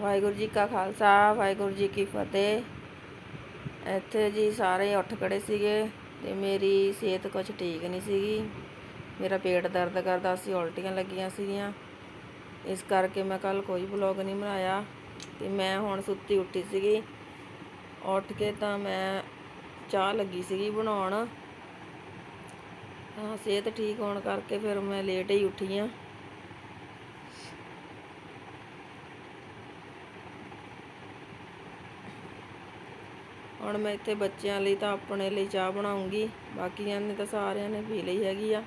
ਵਾਹਿਗੁਰੂ ਜੀ ਕਾ ਖਾਲਸਾ, ਵਾਹਿਗੁਰੂ ਜੀ ਕੀ ਫਤਿਹ। ਇੱਥੇ ਜੀ ਸਾਰੇ ਉੱਠ ਖੜੇ ਸੀਗੇ ਤੇ ਮੇਰੀ ਸਿਹਤ ਕੁਝ ਠੀਕ ਨਹੀਂ ਸੀਗੀ। ਮੇਰਾ ਪੇਟ ਦਰਦ ਕਰਦਾ ਸੀ, ਉਲਟੀਆਂ ਲੱਗੀਆਂ ਸੀਗੀਆਂ। ਇਸ ਕਰਕੇ ਮੈਂ ਕੱਲ ਕੋਈ ਵਲੌਗ ਨਹੀਂ ਬਣਾਇਆ ਤੇ ਮੈਂ ਹੁਣ ਸੁੱਤੀ ਉੱਠੀ ਸੀਗੀ। ਉੱਠ ਕੇ ਤਾਂ ਮੈਂ ਚਾਹ ਲੱਗੀ ਸੀਗੀ ਬਣਾਉਣ। ਹਾਂ, ਸਿਹਤ ਠੀਕ ਹੋਣ ਕਰਕੇ ਫਿਰ ਮੈਂ ਲੇਟ ਹੀ ਉੱਠੀ ਆ। ਹੁਣ ਮੈਂ ਇੱਥੇ ਬੱਚਿਆਂ ਲਈ ਤਾਂ ਆਪਣੇ ਲਈ ਚਾਹ ਬਣਾਉਂਗੀ, ਬਾਕੀਆਂ ਨੇ ਤਾਂ ਸਾਰਿਆਂ ਨੇ ਪੀ ਲਈ ਹੈਗੀ ਆ।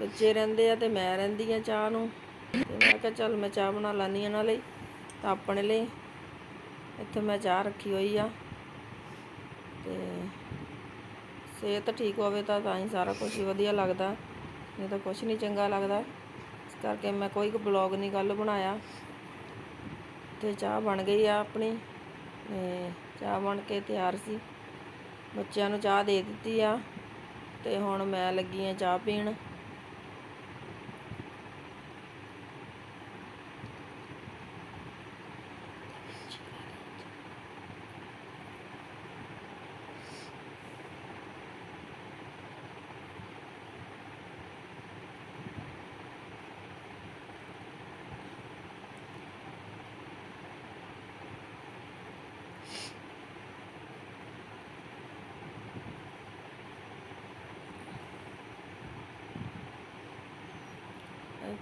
ਬੱਚੇ ਰਹਿੰਦੇ ਆ ਤੇ ਮੈਂ ਰਹਿੰਦੀ ਆ ਚਾਹ ਨੂੰ। ਤੇ ਮੈਂ ਕਿਹਾ ਚੱਲ ਮੈਂ ਚਾਹ ਬਣਾ ਲੈਣੀ ਇਹਨਾਂ ਲਈ ਤਾਂ ਆਪਣੇ ਲਈ। ਇੱਥੇ ਮੈਂ ਚਾਹ ਰੱਖੀ ਹੋਈ ਆ। ਤੇ ਸਿਹਤ ਠੀਕ ਹੋਵੇ ਤਾਂ ਤਾਂ ਹੀ ਸਾਰਾ ਕੁਝ ਵਧੀਆ ਲੱਗਦਾ। ਨਹੀਂ ਤਾਂ ਕੁਝ ਨਹੀਂ ਚੰਗਾ ਲੱਗਦਾ। ਇਸ ਕਰਕੇ ਮੈਂ ਕੋਈ ਬਲੌਗ ਨਹੀਂ ਕੱਲ ਬਣਾਇਆ। ਤੇ ਚਾਹ ਬਣ ਗਈ ਆ ਆਪਣੀ। ਤੇ ਚਾਹ ਬਣ ਕੇ ਤਿਆਰ ਸੀ। ਬੱਚਿਆਂ ਨੂੰ ਚਾਹ ਦੇ ਦਿੱਤੀ ਆ ਤੇ ਹੁਣ ਮੈਂ ਲੱਗੀ ਆ ਚਾਹ ਪੀਣ।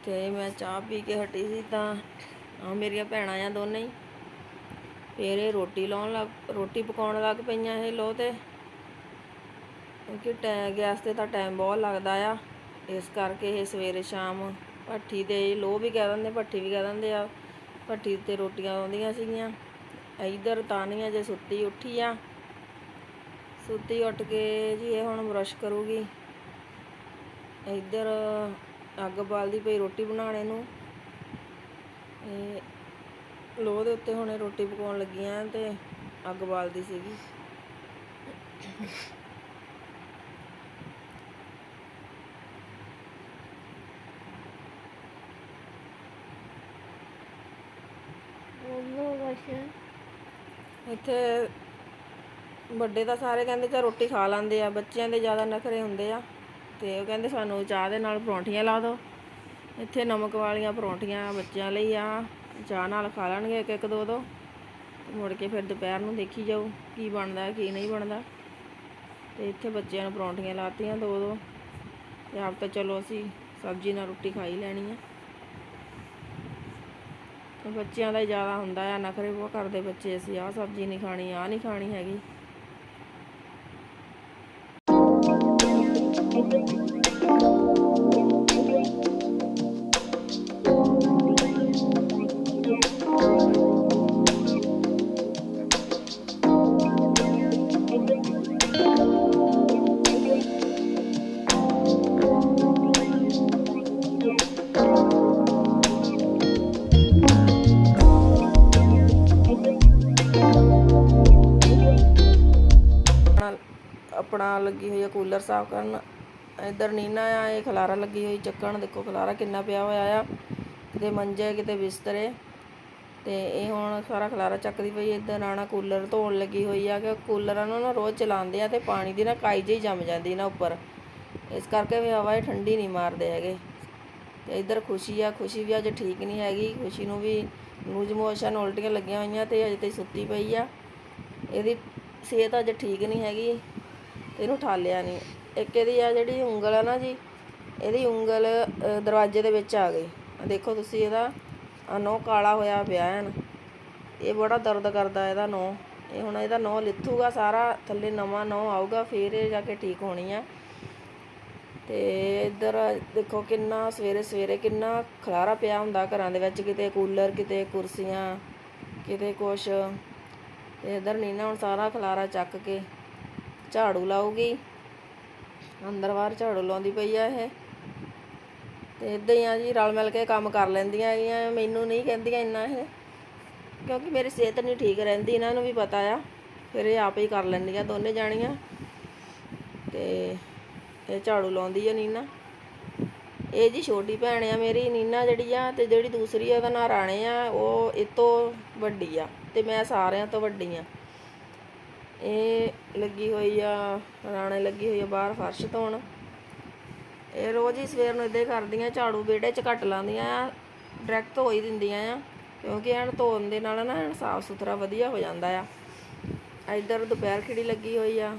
ਤੇ ਮੈਂ ਚਾਹ ਪੀ ਕੇ ਹਟੀ ਸੀ ਤਾਂ ਆ ਮੇਰੀਆਂ ਭੈਣਾਂ ਆ ਦੋਨੇ ਹੀ। ਫਿਰ ਇਹ ਰੋਟੀ ਲਾਉਣ ਲੱਗ, ਰੋਟੀ ਪਕਾਉਣ ਲੱਗ ਪਈਆਂ ਇਹ ਲੋ ਤੇ। ਕਿਉਂਕਿ ਟੈ, ਗੈਸ ਤੇ ਤਾਂ ਟਾਈਮ ਬਹੁਤ ਲੱਗਦਾ ਆ। ਇਸ ਕਰਕੇ ਇਹ ਸਵੇਰੇ ਸ਼ਾਮ ਭੱਠੀ ਤੇ ਲੋ ਵੀ ਕਹਿ ਦਿੰਦੇ, ਭੱਠੀ ਵੀ ਕਹਿ ਦਿੰਦੇ ਆ। ਭੱਠੀ ਤੇ ਰੋਟੀਆਂ ਆਉਂਦੀਆਂ ਸੀਗੀਆਂ। ਇਧਰ ਤਾਨੀਆਂ ਜੇ ਸੁੱਤੀ ਉੱਠੀ ਆ। ਸੁੱਤੀ ਉੱਠ ਕੇ ਜੀ ਇਹ ਹੁਣ ਬਰਸ਼ ਕਰੂਗੀ। ਇੱਧਰ ਅੱਗ ਬਾਲਦੀ ਪਈ ਰੋਟੀ ਬਣਾਉਣੇ ਨੂੰ ਇਹ ਲੋਹ ਦੇ ਉੱਤੇ ਹੁਣੇ ਰੋਟੀ ਪਕਾਉਣ ਲੱਗੀਆਂ ਤੇ ਅੱਗ ਬਾਲਦੀ ਸੀਗੀ। ਇੱਥੇ ਵੱਡੇ ਤਾਂ ਸਾਰੇ ਕਹਿੰਦੇ ਚਾ ਰੋਟੀ ਖਾ ਲੈਂਦੇ ਆ, ਬੱਚਿਆਂ ਦੇ ਜ਼ਿਆਦਾ ਨਖਰੇ ਹੁੰਦੇ ਆ। ਤੇ ਉਹ ਕਹਿੰਦੇ ਸਾਨੂੰ ਚਾਹ ਦੇ ਨਾਲ ਪਰੌਂਠੀਆਂ ਲਾ ਦਿਓ। ਇੱਥੇ ਨਮਕ ਵਾਲੀਆਂ ਪਰੌਂਠੀਆਂ ਬੱਚਿਆਂ ਲਈ ਆ। ਚਾਹ ਨਾਲ ਖਾ ਲੈਣਗੇ ਇੱਕ ਇੱਕ ਦੋ ਦੋ। ਮੁੜ ਕੇ ਫਿਰ ਦੁਪਹਿਰ ਨੂੰ ਦੇਖੀ ਜਾਊ ਕੀ ਬਣਦਾ, ਕੀ ਨਹੀਂ ਬਣਦਾ। ਤੇ ਇੱਥੇ ਬੱਚਿਆਂ ਨੂੰ ਪਰੌਂਠੀਆਂ ਲਾਤੀਆਂ ਦੋ ਦੋ। ਤੇ ਆਪ ਤਾਂ ਚਲੋ ਅਸੀਂ ਸਬਜ਼ੀ ਨਾਲ ਰੋਟੀ ਖਾਈ ਲੈਣੀ ਆ। ਬੱਚਿਆਂ ਦਾ ਹੀ ਜ਼ਿਆਦਾ ਹੁੰਦਾ ਆ, ਨਖਰੇ ਬਹੁਤ ਕਰਦੇ ਬੱਚੇ ਅਸੀਂ, ਆਹ ਸਬਜ਼ੀ ਨਹੀਂ ਖਾਣੀ, ਆਹ ਨਹੀਂ ਖਾਣੀ ਹੈਗੀ। ਆਪਣਾ ਲੱਗੀ ਹੋਈ ਹੈ ਕੂਲਰ ਸਾਫ਼ ਕਰਨ। ਇੱਧਰ ਨੀਨਾ ਆ, ਇਹ ਖਲਾਰਾ ਲੱਗੀ ਹੋਈ ਚੱਕਣ, ਦੇਖੋ ਖਲਾਰਾ ਕਿੰਨਾ ਪਿਆ ਹੋਇਆ ਆ। ਕਿਤੇ ਮੰਜੇ, ਕਿਤੇ ਬਿਸਤਰੇ। ਤੇ ਇਹ ਹੁਣ ਸਾਰਾ ਖਲਾਰਾ ਚੱਕਦੀ ਪਈ ਇੱਧਰ ਨਾਣਾ ਕੂਲਰ ਧੋਣ ਲੱਗੀ ਹੋਈ ਆ ਕਿ ਕੂਲਰਾਂ ਨੂੰ ਨਾ ਰੋਜ਼ ਚਲਾਉਂਦੇ ਆ ਤੇ ਪਾਣੀ ਦੀ ਨਾ ਕਾਈ ਜਿਹੀ ਜੰਮ ਜਾਂਦੀ ਨਾ ਉੱਪਰ। ਇਸ ਕਰਕੇ ਵੀ ਹਵਾ ਠੰਡੀ ਨਹੀਂ ਮਾਰਦੇ ਹੈਗੇ। ਤੇ ਇੱਧਰ ਖੁਸ਼ੀ ਆ, ਖੁਸ਼ੀ ਵੀ ਅੱਜ ਠੀਕ ਨਹੀਂ ਹੈਗੀ। ਖੁਸ਼ੀ ਨੂੰ ਵੀ ਲੂਜ ਮੋਸ਼ਨ ਉਲਟੀਆਂ ਲੱਗੀਆਂ ਹੋਈਆਂ ਤੇ ਅਜੇ ਤੇ ਸੁੱਤੀ ਪਈ ਆ। ਇਹਦੀ ਸਿਹਤ ਅੱਜ ਠੀਕ ਨਹੀਂ ਹੈਗੀ। ਤੇ ਇਹਨੂੰ ਠਾਲਿਆ ਨਹੀਂ। ਇੱਕ ਇਹਦੀ ਆ ਜਿਹੜੀ ਉਂਗਲ ਆ ਨਾ ਜੀ, ਇਹਦੀ ਉਂਗਲ ਦਰਵਾਜ਼ੇ ਦੇ ਵਿੱਚ ਆ ਗਈ। ਦੇਖੋ ਤੁਸੀਂ ਇਹਦਾ ਨੋ ਕਾਲਾ ਹੋਇਆ ਪਿਆ ਹੈ ਇਹ ਬੜਾ ਦਰਦ ਕਰਦਾ ਇਹਦਾ ਨੋ ਇਹ ਹੁਣ ਇਹਦਾ ਨੋ ਲਿੱਥੂਗਾ ਸਾਰਾ, ਥੱਲੇ ਨਵਾਂ ਨੋ ਆਊਗਾ, ਫੇਰ ਇਹ ਜਾ ਕੇ ਠੀਕ ਹੋਣੀ ਆ। ਤੇ ਇੱਧਰ ਦੇਖੋ ਕਿੰਨਾ ਸਵੇਰੇ ਸਵੇਰੇ ਕਿੰਨਾ ਖਲਾਰਾ ਪਿਆ ਹੁੰਦਾ ਘਰਾਂ ਦੇ ਵਿੱਚ, ਕਿਤੇ ਕੂਲਰ, ਕਿਤੇ ਕੁਰਸੀਆਂ, ਕਿਤੇ ਕੁਛ। ਤੇ ਇੱਧਰ ਨੀਨਾ ਹੁਣ ਸਾਰਾ ਖਲਾਰਾ ਚੱਕ ਕੇ ਝਾੜੂ ਲਾਊਗੀ। ਅੰਦਰ ਬਾਹਰ ਝਾੜੂ ਲਾਉਂਦੀ ਪਈ ਆ ਇਹ। ਤੇ ਇਦਾਂ ਹੀ ਆ ਜੀ, ਰਲ ਮਿਲ ਕੇ ਕੰਮ ਕਰ ਲੈਂਦੀਆਂ ਹੈਗੀਆਂ, ਮੈਨੂੰ ਨਹੀਂ ਕਹਿੰਦੀਆਂ ਇੰਨਾ ਇਹ। ਕਿਉਂਕਿ ਮੇਰੀ ਸਿਹਤ ਨਹੀਂ ਠੀਕ ਰਹਿੰਦੀ, ਇਹਨਾਂ ਨੂੰ ਵੀ ਪਤਾ ਆ। ਫਿਰ ਇਹ ਆਪ ਹੀ ਕਰ ਲੈਂਦੀਆਂ ਦੋਨੇ ਜਾਣੀਆਂ। ਤੇ ਇਹ ਝਾੜੂ ਲਾਉਂਦੀ ਆ ਨੀਨਾ। ਇਹ ਜੀ ਛੋਟੀ ਭੈਣ ਆ ਮੇਰੀ, ਨੀਨਾ ਜਿਹੜੀ ਆ ਤੇ ਜਿਹੜੀ ਦੂਸਰੀ ਆ, ਉਹਦਾ ਨਾਂ ਰਾਣੇ ਆ, ਉਹ ਇਹ ਤੋਂ ਵੱਡੀ ਆ। ਤੇ ਮੈਂ ਸਾਰਿਆਂ ਤੋਂ ਵੱਡੀ ਆ। ਇਹ ਲੱਗੀ ਹੋਈ ਆ, ਰਾਣੇ ਲੱਗੀ ਹੋਈ ਆ ਬਾਹਰ ਫਰਸ਼ ਧੋਣ। ਇਹ ਰੋਜ਼ ਹੀ ਸਵੇਰ ਨੂੰ ਇਦਾਂ ਹੀ ਕਰਦੀਆਂ, ਝਾੜੂ ਵਿਹੜੇ 'ਚ ਘੱਟ ਲਾਉਂਦੀਆਂ ਆ ਡਾਇਰੈਕਟ ਧੋ ਹੀ ਦਿੰਦੀਆਂ ਆ, ਕਿਉਂਕਿ ਐਨ ਧੋਣ ਦੇ ਨਾਲ ਨਾ ਐਨ ਸਾਫ਼ ਸੁਥਰਾ ਵਧੀਆ ਹੋ ਜਾਂਦਾ ਆ। ਇੱਧਰ ਦੁਪਹਿਰ ਖਿੜੀ ਲੱਗੀ ਹੋਈ ਆ,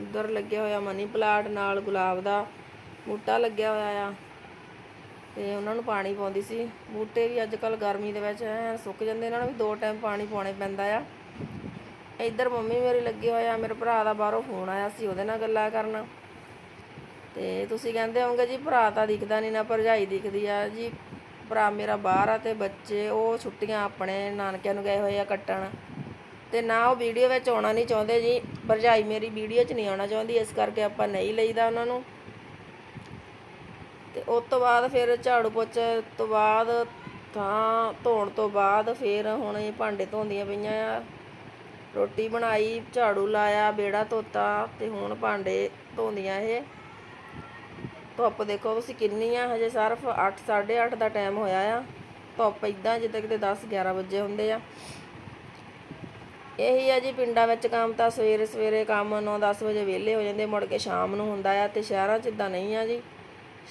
ਉੱਧਰ ਲੱਗਿਆ ਹੋਇਆ ਮਨੀ ਪਲਾਂਟ, ਨਾਲ ਗੁਲਾਬ ਦਾ ਬੂਟਾ ਲੱਗਿਆ ਹੋਇਆ ਆ। ਤੇ ਉਹਨਾਂ ਨੂੰ ਪਾਣੀ ਪਾਉਂਦੀ ਸੀ। ਬੂਟੇ ਵੀ ਅੱਜ ਕੱਲ ਗਰਮੀ ਦੇ ਵਿੱਚ ਐਨ ਸੁੱਕ ਜਾਂਦੇ, ਇਹਨਾਂ ਨੂੰ ਵੀ ਦੋ ਟਾਈਮ ਪਾਣੀ ਪਾਉਣੇ ਪੈਂਦਾ ਆ। ਇੱਧਰ ਮੰਮੀ ਮੇਰੀ ਲੱਗੀ ਆ, ਮੇਰੇ ਭਰਾ ਦਾ ਬਾਹਰੋਂ ਫੋਨ ਆਇਆ ਸੀ, ਉਹਦੇ ਨਾਲ ਗੱਲਾਂ ਕਰਨਾ। ਤੇ ਤੁਸੀਂ ਕਹਿੰਦੇ ਹੋਵੋਗੇ ਜੀ, ਭਰਾ ਤਾਂ ਦਿਖਦਾ ਨਹੀਂ ਨਾ, ਭਰਜਾਈ ਦਿਖਦੀ ਆ ਜੀ। ਭਰਾ ਮੇਰਾ ਬਾਹਰ ਆ ਤੇ ਬੱਚੇ, ਉਹ ਛੁੱਟੀਆਂ ਆਪਣੇ ਨਾਨਕਿਆਂ ਨੂੰ ਗਏ ਹੋਏ ਆ ਕੱਟਣ। ਤੇ ਨਾ ਉਹ ਵੀਡੀਓ ਵਿੱਚ ਆਉਣਾ ਨਹੀਂ ਚਾਹੁੰਦੇ ਜੀ। ਭਰਜਾਈ ਮੇਰੀ ਵੀਡੀਓ 'ਚ ਨਹੀਂ ਆਉਣਾ ਚਾਹੁੰਦੀ, ਇਸ ਕਰਕੇ ਆਪਾਂ ਨਹੀਂ ਲਈਦਾ ਉਹਨਾਂ ਨੂੰ। ਤੇ ਉਸ ਤੋਂ ਬਾਅਦ ਫਿਰ ਝਾੜੂ ਪੋਚੇ ਤੋਂ ਬਾਅਦ ਥਾਂ ਧੋਣ ਤੋਂ ਬਾਅਦ ਫਿਰ ਹੁਣ ਇਹ ਭਾਂਡੇ ਧੋਂਦੀਆਂ ਪਈਆਂ ਆ। ਰੋਟੀ ਬਣਾਈ, ਝਾੜੂ ਲਾਇਆ ਬੇੜਾ ਧੋਤਾ ਤੇ ਹੁਣ ਭਾਂਡੇ ਧੋਂਦੀਆਂ ਇਹ। ਧੁੱਪ ਦੇਖੋ ਤੁਸੀਂ ਕਿੰਨੀ ਆ, ਹਜੇ ਸਿਰਫ 8 8:30 ਦਾ ਟਾਈਮ ਹੋਇਆ ਆ। ਧੁੱਪ ਇਦਾਂ ਜਿੱਦਾਂ ਕਿਤੇ 10 11 ਵਜੇ ਹੁੰਦੇ ਆ। ਇਹੀ ਆ ਜੀ ਪਿੰਡਾਂ ਵਿੱਚ ਕੰਮ ਤਾਂ ਸਵੇਰੇ ਸਵੇਰੇ ਕੰਮ 9-10 ਵਜੇ ਵਿਹਲੇ ਹੋ ਜਾਂਦੇ, ਮੁੜ ਕੇ ਸ਼ਾਮ ਨੂੰ ਹੁੰਦਾ ਆ ਤੇ ਸ਼ਹਿਰਾਂ 'ਚ ਇਦਾਂ ਨਹੀਂ ਆ ਜੀ।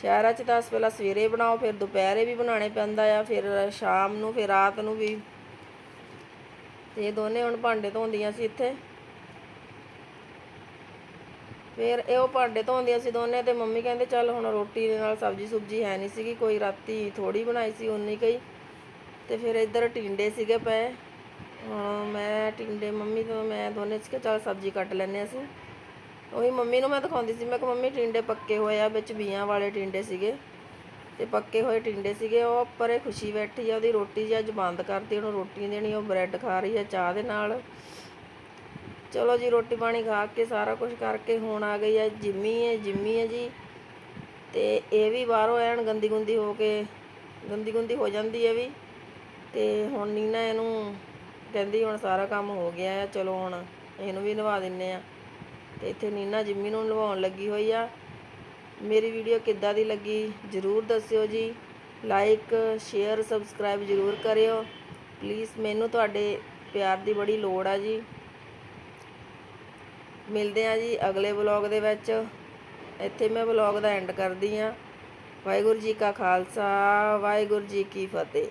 ਸ਼ਹਿਰਾਂ 'ਚ ਤਾਂ ਪਹਿਲਾਂ ਸਵੇਰੇ ਬਣਾਓ, ਫਿਰ ਦੁਪਹਿਰੇ ਵੀ ਬਣਾਉਣੇ ਪੈਂਦਾ ਆ, ਫਿਰ ਸ਼ਾਮ ਨੂੰ, ਫਿਰ ਰਾਤ ਨੂੰ ਵੀ ਤੇ ਇਹ ਦੋਨੇ ਹੁਣ ਭਾਂਡੇ ਧੋਂਦੀਆਂ ਸੀ ਇੱਥੇ। ਫਿਰ ਇਹ ਉਹ ਭਾਂਡੇ ਧੋਂਦੀਆਂ ਸੀ ਦੋਨੇ ਤੇ ਮੰਮੀ ਕਹਿੰਦੇ, ਚੱਲ ਹੁਣ ਰੋਟੀ ਦੇ ਨਾਲ ਸਬਜ਼ੀ ਸੁਬਜੀ ਹੈ ਨਹੀਂ ਸੀਗੀ, ਕੋਈ ਰਾਤੀ ਥੋੜੀ ਬਣਾਈ ਸੀ ਉਨੀ ਕਈ ਤੇ ਫਿਰ ਇੱਧਰ ਟਿੰਡੇ ਸੀਗੇ ਪਏ। ਹੁਣ ਮੈਂ ਟਿੰਡੇ, ਮੰਮੀ ਤੋਂ ਮੈਂ ਦੋਨੇ ਚ ਚੱਲ ਸਬਜ਼ੀ ਕੱਟ ਲੈਨੇ ਅਸੀਂ। ਉਹੀ ਮੰਮੀ ਨੂੰ ਮੈਂ ਦਿਖਾਉਂਦੀ ਸੀ, ਮੈਂ ਕਿ ਮੰਮੀ ਟਿੰਡੇ ਪੱਕੇ ਹੋਏ ਆ, ਵਿੱਚ ਬੀਆਂ ਵਾਲੇ ਟਿੰਡੇ ਸੀਗੇ। ਤੇ ਪੱਕੇ ਹੋਏ ਟਿੰਡੇ ਸੀਗੇ, ਉਹ ਪਰੇ ਖੁਸ਼ੀ ਬੈਠੀ ਆ, ਉਹਦੀ ਰੋਟੀ ਜੀ ਅੱਜ ਬੰਦ ਕਰਤੀ, ਉਹਨੂੰ ਰੋਟੀ ਦੇਣੀ, ਉਹ ਬ੍ਰੈਡ ਖਾ ਰਹੀ ਆ ਚਾਹ ਦੇ ਨਾਲ। ਚਲੋ ਜੀ, ਰੋਟੀ ਪਾਣੀ ਖਾ ਕੇ ਸਾਰਾ ਕੁਝ ਕਰਕੇ ਹੁਣ ਆ ਗਈ ਆ ਜਿੰਮੀ ਹੈ ਜਿੰਮੀ ਹੈ ਜੀ। ਤੇ ਇਹ ਵੀ ਬਾਹਰੋਂ ਐਨ ਗੰਦੀ ਗੁੰਦੀ ਹੋ ਕੇ, ਗੰਦੀ ਗੁੰਦੀ ਹੋ ਜਾਂਦੀ ਹੈ ਵੀ। ਤੇ ਹੁਣ ਨੀਨਾ ਇਹਨੂੰ ਕਹਿੰਦੀ, ਹੁਣ ਸਾਰਾ ਕੰਮ ਹੋ ਗਿਆ ਆ, ਚਲੋ ਹੁਣ ਇਹਨੂੰ ਵੀ ਨਵਾ ਦਿੰਨੇ ਆ। ਤੇ ਇੱਥੇ ਨੀਨਾ ਜਿੰਮੀ ਨੂੰ ਨਵਾਉਣ ਲੱਗੀ ਹੋਈ ਆ। ਮੇਰੀ ਵੀਡੀਓ ਕਿੱਦਾਂ ਦੀ ਲੱਗੀ ਜਰੂਰ ਦੱਸਿਓ ਜੀ। ਲਾਈਕ ਸ਼ੇਅਰ ਸਬਸਕ੍ਰਾਈਬ ਜਰੂਰ ਕਰਿਓ। ਪਲੀਜ਼ ਮੈਨੂੰ ਤੁਹਾਡੇ ਪਿਆਰ ਦੀ ਬੜੀ ਲੋੜ ਆ ਜੀ। ਮਿਲਦੇ ਆ ਜੀ ਅਗਲੇ ਵਲੌਗ ਦੇ ਵਿੱਚ। ਇੱਥੇ ਮੈਂ ਵਲੌਗ ਦਾ ਐਂਡ ਕਰਦੀ ਆ। ਵਾਹਿਗੁਰੂ ਜੀ ਕਾ ਖਾਲਸਾ, ਵਾਹਿਗੁਰੂ ਜੀ ਕੀ ਫਤਿਹ।